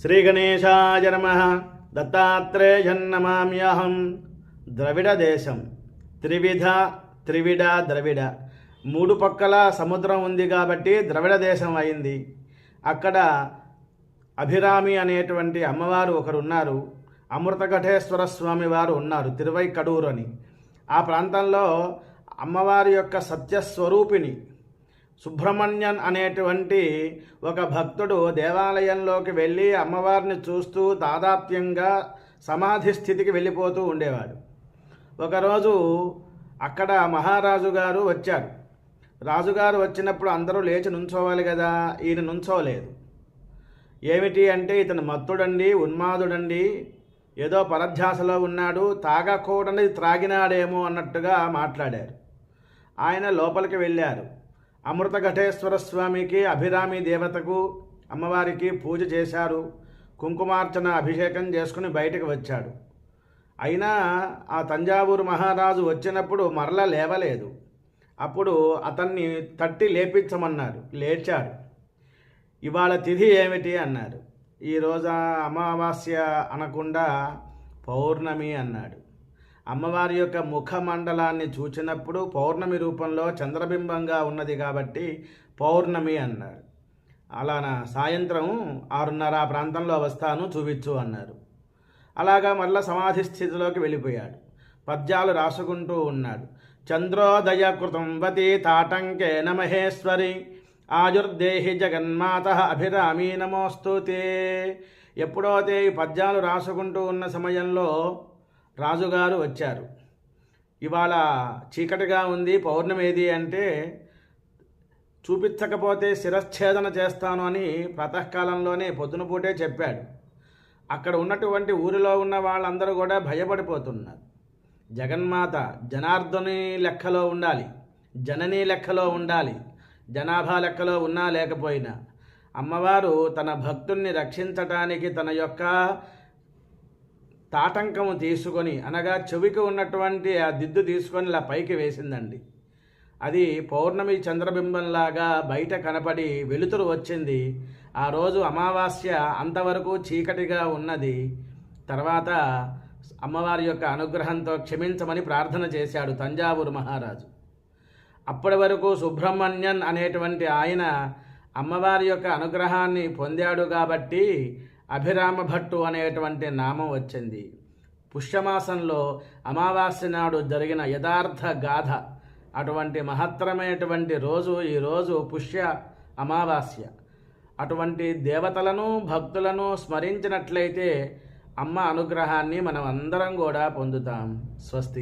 శ్రీ గణేశాయ నమ దత్తాత్రేయన్నమామ్యహం ద్రవిడ దేశం. త్రివిధ త్రివిడ ద్రవిడ. మూడు పక్కల సముద్రం ఉంది కాబట్టి ద్రవిడ దేశం అయింది. అక్కడ అభిరామి అనేటువంటి అమ్మవారు ఒకరు ఉన్నారు అమృతఘటేశ్వర స్వామి వారు ఉన్నారు తిరువై కడూరు అని. ఆ ప్రాంతంలో అమ్మవారి యొక్క సత్యస్వరూపిణి సుబ్రహ్మణ్యన్ అనేటువంటి ఒక భక్తుడు దేవాలయంలోకి వెళ్ళి అమ్మవారిని చూస్తూ దాదాప్యంగా సమాధి స్థితికి వెళ్ళిపోతూ ఉండేవాడు. ఒకరోజు అక్కడ మహారాజు గారు వచ్చారు. రాజుగారు వచ్చినప్పుడు అందరూ లేచి నుంచోవాలి కదా ఈయన నుంచోలేదు. ఏమిటి అంటే ఇతను మత్తుడండి ఉన్మాదుడండి ఏదో పరధ్యాసలో ఉన్నాడు తాగకూడని త్రాగినాడేమో అన్నట్టుగా మాట్లాడారు. ఆయన లోపలికి వెళ్ళారు. అమృత ఘటేశ్వర స్వామికి అభిరామి దేవతకు అమ్మవారికి పూజ చేశారు. కుంకుమార్చన అభిషేకం చేసుకుని బయటకు వచ్చాడు. అయినా ఆ తంజావూరు మహారాజు వచ్చినప్పుడు మరల లేవలేదు. అప్పుడు అతన్ని తట్టి లేపించమన్నారు లేచాడు. ఇవాళ తిథి ఏమిటి అన్నారు. ఈరోజు అమావాస్య అనకుండా పౌర్ణమి అన్నాడు. అమ్మవారి యొక్క ముఖమండలాన్ని చూచినప్పుడు పౌర్ణమి రూపంలో చంద్రబింబంగా ఉన్నది కాబట్టి పౌర్ణమి అన్నారు. అలానా సాయంత్రం ఆరున్నర ఆ ప్రాంతంలో వస్తాను చూపించు అన్నారు. అలాగా మళ్ళా సమాధి స్థితిలోకి వెళ్ళిపోయాడు. పద్యాలు రాసుకుంటూ ఉన్నాడు. చంద్రోదయ కృతంబతి తాటంకే తాటంకేన మహేశ్వరి ఆయుర్దేహి జగన్మాత అభిరామీ నమోస్తుతే. ఎప్పుడైతే ఈ పద్యాలు రాసుకుంటూ ఉన్న సమయంలో రాజుగారు వచ్చారు. ఇవాళ చీకటిగా ఉంది పౌర్ణమి ఏది అంటే చూపించకపోతే శిరచ్ఛేదన చేస్తాను అని ప్రాతకాలంలోనే పొద్దునపూటే చెప్పాడు. అక్కడ ఉన్నటువంటి ఊరిలో ఉన్న వాళ్ళందరూ కూడా భయపడిపోతున్నారు. జగన్మాత జనార్దని లెక్కలో ఉండాలి జనని లెక్కలో ఉండాలి జనాభా లెక్కలో ఉన్నా లేకపోయినా అమ్మవారు తన భక్తుల్ని రక్షించటానికి తన యొక్క తాటంకము తీసుకొని అనగా చెవికి ఉన్నటువంటి ఆ దిద్దు తీసుకొని ఇలా పైకి వేసిందండి. అది పౌర్ణమి చంద్రబింబంలాగా బయట కనపడి వెలుతురు వచ్చింది. ఆ రోజు అమావాస్య అంతవరకు చీకటిగా ఉన్నది. తర్వాత అమ్మవారి యొక్క అనుగ్రహంతో క్షమించమని ప్రార్థన చేశాడు తంజావూరు మహారాజు. అప్పటి వరకు సుబ్రహ్మణ్యన్ అనేటువంటి ఆయన అమ్మవారి యొక్క అనుగ్రహాన్ని పొందాడు కాబట్టి అభిరామ భట్టు అనేటువంటి నామం వచ్చింది. పుష్యమాసంలో అమావాస్య నాడు జరిగిన యథార్థ గాథ అటువంటి మహత్తరమైనటువంటి రోజు ఈ రోజు పుష్య అమావాస్య. అటువంటి దేవతలను భక్తులను స్మరించినట్లయితే అమ్మ అనుగ్రహాన్ని మనం అందరం కూడా పొందుతాం. స్వస్తి.